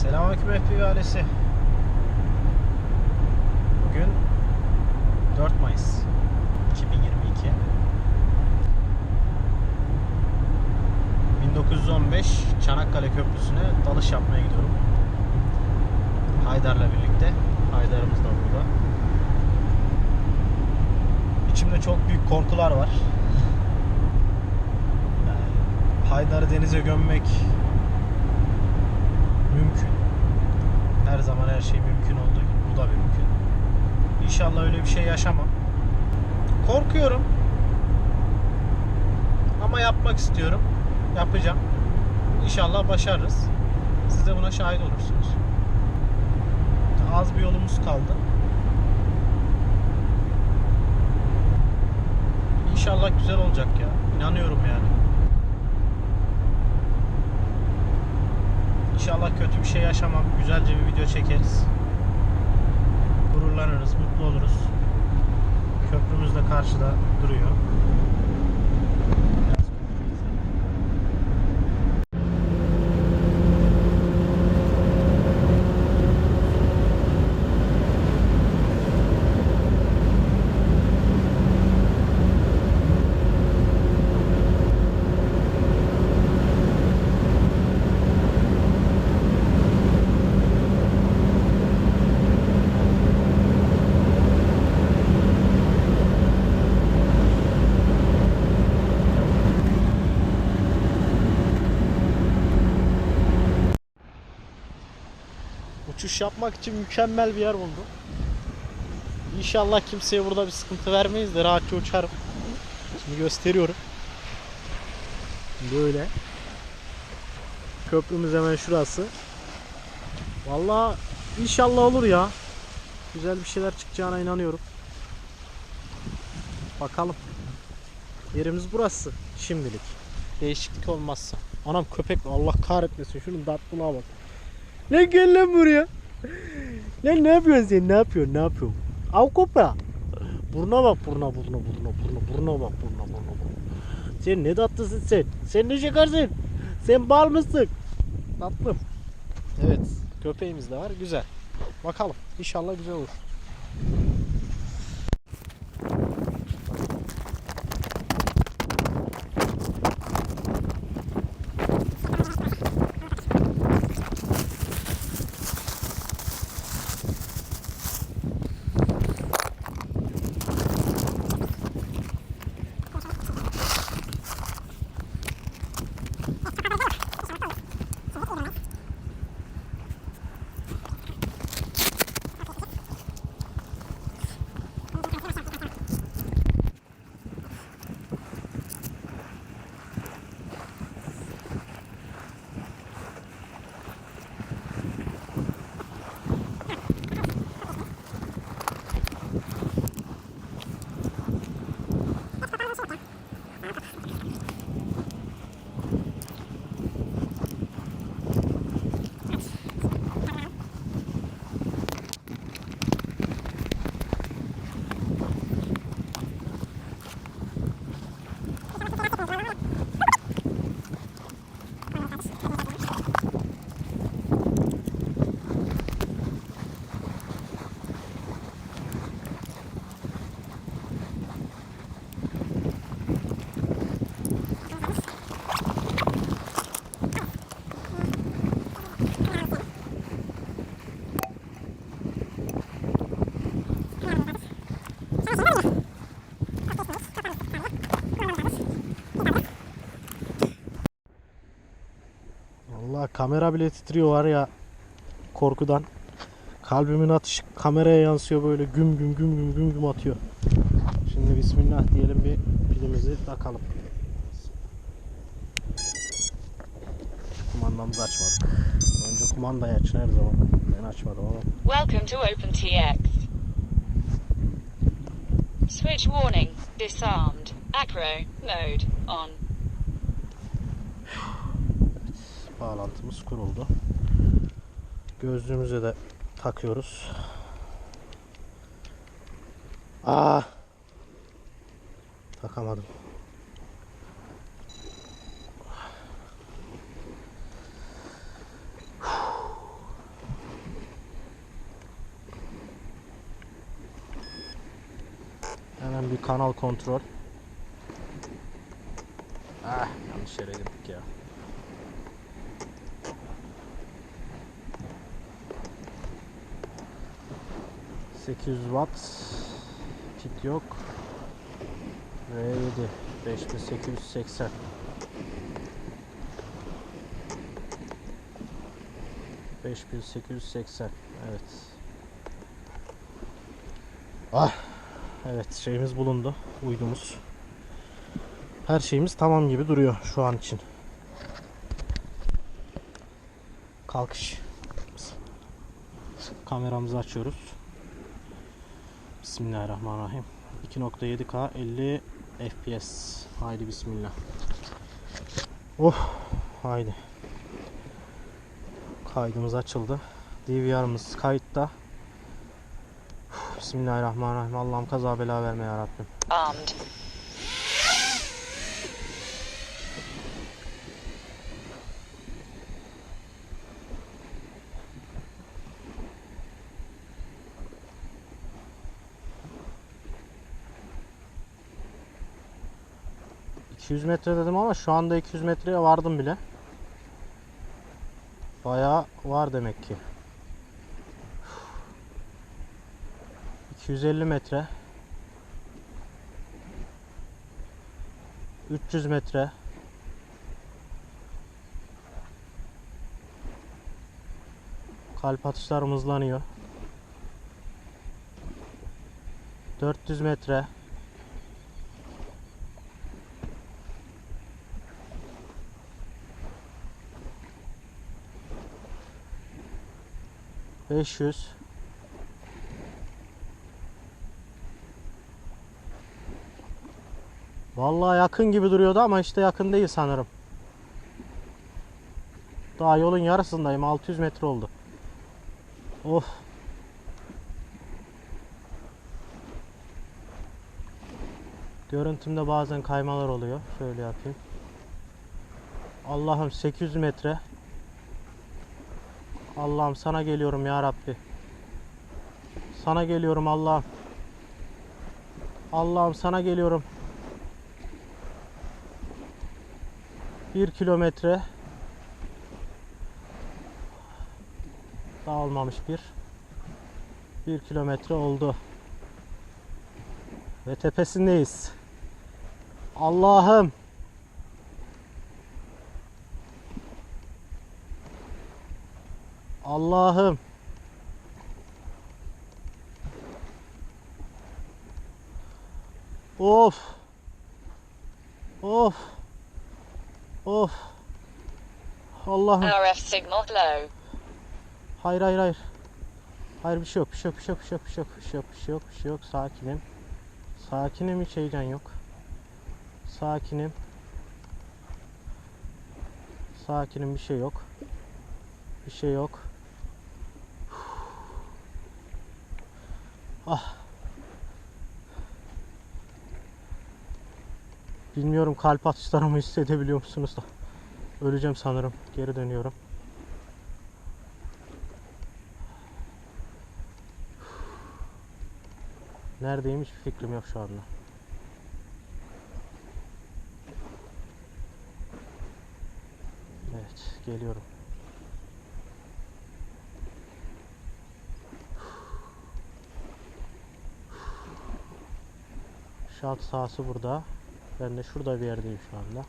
Selamünaleyküm FPV ailesi. Bugün 4 Mayıs 2022. 1915 Çanakkale Köprüsü'ne dalış yapmaya gidiyorum. Haydar'la birlikte. Haydar'ımız da burada. İçimde çok büyük korkular var. Haydar'ı denize gömmek mümkün. Her şey mümkün olduğu gibi bu da mümkün. İnşallah öyle bir şey yaşamam. Korkuyorum. Ama yapmak istiyorum. Yapacağım. İnşallah başarırız. Siz de buna şahit olursunuz. Az bir yolumuz kaldı. İnşallah güzel olacak ya. İnanıyorum yani. İnşallah kötü bir şey yaşamam. Güzelce bir video çekeriz. Gururlanırız, mutlu oluruz. Köprümüz de karşıda duruyor. Yapmak için mükemmel bir yer buldum. İnşallah kimseye burada bir sıkıntı vermeyiz de rahatça uçarım. Şimdi gösteriyorum. Böyle. Köprümüz hemen şurası. Vallahi inşallah olur ya. Güzel bir şeyler çıkacağına inanıyorum. Bakalım. Yerimiz burası şimdilik. Değişiklik olmazsa. Anam köpek Allah kahretmesin şunun tatlılığa bak. Lan gel lan buraya. Lan ne yapıyorsun sen? Ne yapıyorsun? Ne yapıyorsun? Av kopya. Buruna bak buruna buruna buruna buruna buruna bak buruna buruna buruna. Sen ne tatlısın sen? Sen ne şekersin? Sen bal mısın? Tatlım. Evet. Köpeğimiz de var. Güzel. Bakalım. İnşallah güzel olur. Kamera bile titriyor var ya korkudan. Kalbimin atışı kameraya yansıyor böyle güm güm güm güm güm güm atıyor. Şimdi bismillah diyelim bir pilimizi takalım. Kumandamızı açmadık. Önce kumandayı açın her zaman. Ben açmadım ama. Welcome to OpenTX. Switch warning. Disarmed. Acro mode on. bağlantımız kuruldu. Gözlüğümüze de takıyoruz. Aa! Takamadım. Hemen bir kanal kontrol. Ah, yanlış yere gittik ya. ...800 watt... ...kit yok... ...V7... ...5880... ...5880... ...evet... Ah! Evet şeyimiz bulundu. Uydumuz. Her şeyimiz tamam gibi duruyor şu an için. Kalkış. Kameramızı açıyoruz. Bismillahirrahmanirrahim. 2.7K 50 FPS. Haydi bismillah. Oh, haydi. Kaydımız açıldı. DVR'ımız kayıtta. Bismillahirrahmanirrahim. Allah'ım kaza bela verme ya Rabbim. Armed. 200 metre dedim ama şu anda 200 metreye vardım bile. Bayağı var demek ki. 250 metre. 300 metre. Kalp atışlarım hızlanıyor. 400 metre. Beş yüz. Vallahi yakın gibi duruyordu ama işte yakın değil sanırım. Daha yolun yarısındayım. 600 metre oldu. Of. Görüntümde bazen kaymalar oluyor. Şöyle yapayım. Allah'ım 800 metre. Allah'ım sana geliyorum ya Rabbi. Sana geliyorum Allah'ım. Allah'ım sana geliyorum. Bir kilometre. Daha olmamış bir. Bir kilometre oldu. Ve tepesindeyiz. Allah'ım. Allah'ım. Of. Of. Of. Allah'ım. RF signal low. Hayır hayır hayır. Hayır bir şey yok, bir şey yok, bir şey yok, bir şey yok, bir şey yok, bir şey yok, bir şey yok, bir şey yok. Sakinim. Sakinim hiç heyecan yok. Sakinim. Sakinim bir şey yok. Bir şey yok. Ah. Bilmiyorum kalp atışlarımı hissedebiliyor musunuz da. Öleceğim sanırım. Geri dönüyorum. Neredeyim hiçbir fikrim yok şu anda. Evet, geliyorum. Şalt sahası burada. Ben de şurada bir yerdeyim şu anda.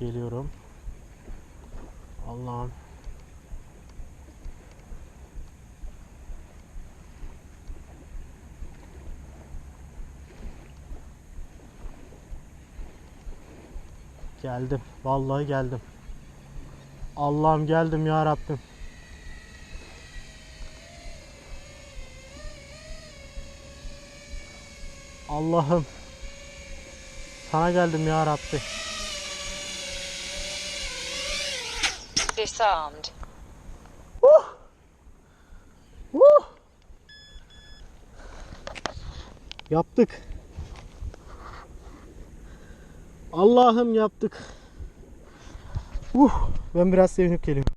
Geliyorum. Allah'ım. Geldim. Vallahi geldim. Allah'ım geldim ya Rabbim. Allah'ım. Sana geldim ya Rabbi. Disarmed. Uh! Yaptık. Allah'ım yaptık. Uh, ben biraz sevinip geliyorum.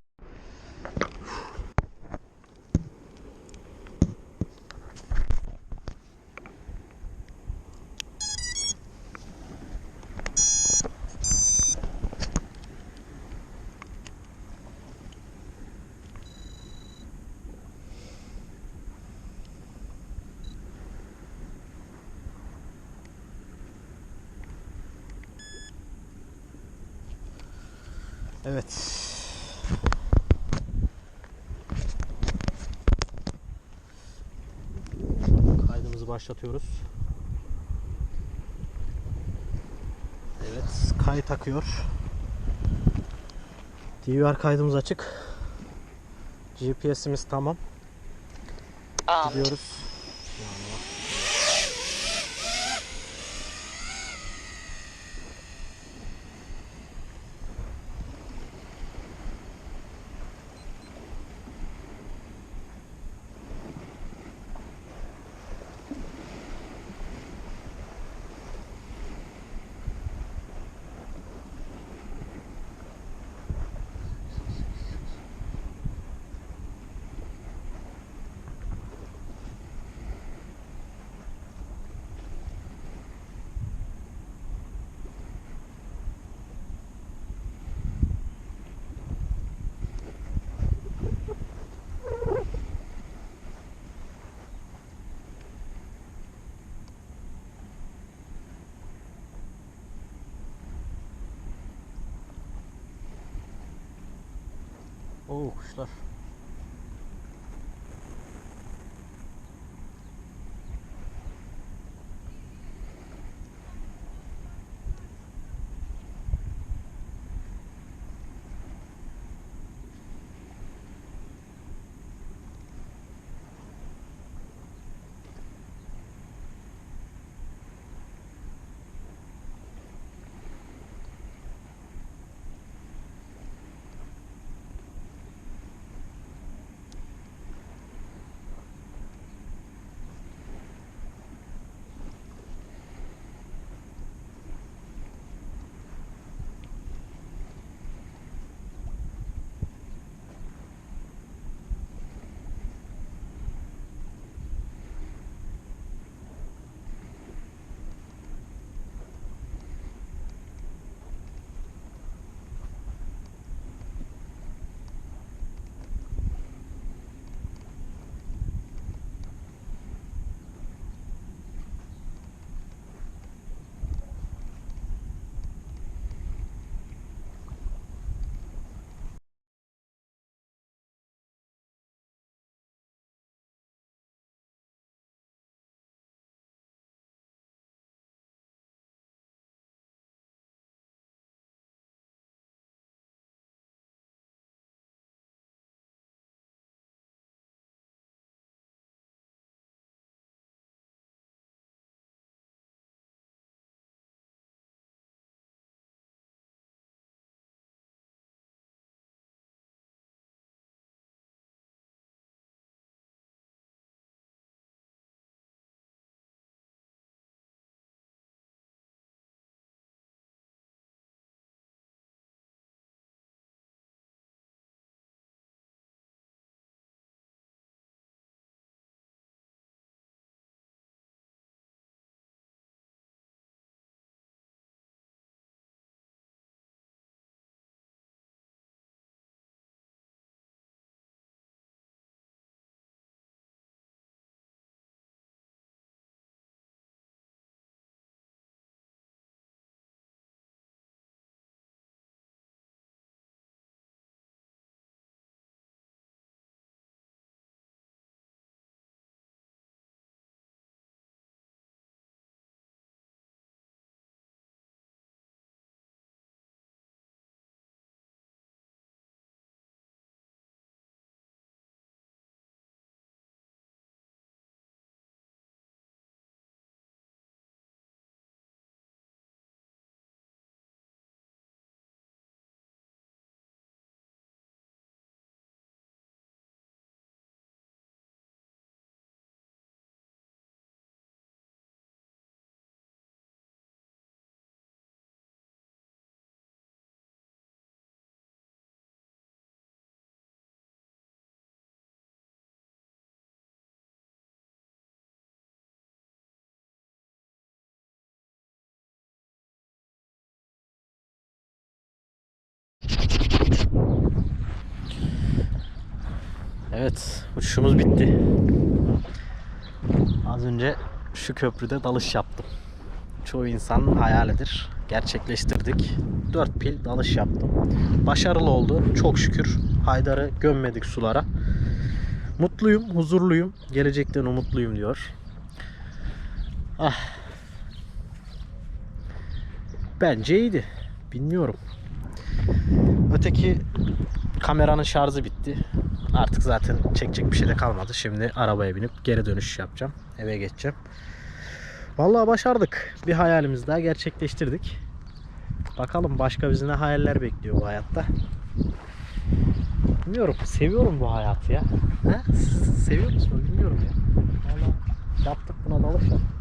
Evet. Kaydımızı başlatıyoruz. Evet, kayıt akıyor. DVR kaydımız açık. GPS'imiz tamam. Gidiyoruz. Oo kuşlar. Evet, uçuşumuz bitti. Az önce şu köprüde dalış yaptım. Çoğu insanın hayalidir. gerçekleştirdik. 4 pil dalış yaptım. Başarılı oldu. Çok şükür. Haydar'ı gömmedik sulara. Mutluyum, huzurluyum. Gelecekten umutluyum diyor. Ah. Bence iyiydi. Bilmiyorum. Öteki kameranın şarjı bitti. Artık zaten çekecek bir şey de kalmadı. Şimdi arabaya binip geri dönüş yapacağım. Eve geçeceğim. Vallahi başardık. Bir hayalimizi daha gerçekleştirdik. Bakalım başka bizi ne hayaller bekliyor bu hayatta. Bilmiyorum. Seviyorum bu hayatı ya. Ha? Siz Seviyor musunuz? Bilmiyorum ya. Vallahi yaptık buna dalış yaptık.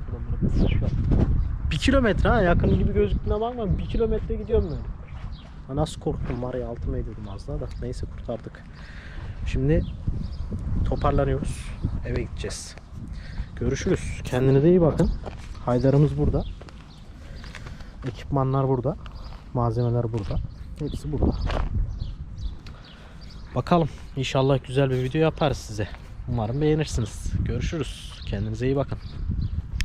Bir kilometre ha yakın gibi gözüktüğüne bakma. Bir kilometre gidiyorum. Ha, nasıl korktum var ya altıma ediyordum az daha da. Neyse kurtardık. Şimdi toparlanıyoruz. Eve gideceğiz. Görüşürüz. Kendinize iyi bakın. Haydar'ımız burada. Ekipmanlar burada. Malzemeler burada. Hepsi burada. Bakalım. İnşallah güzel bir video yaparız size. Umarım beğenirsiniz. Görüşürüz. Kendinize iyi bakın.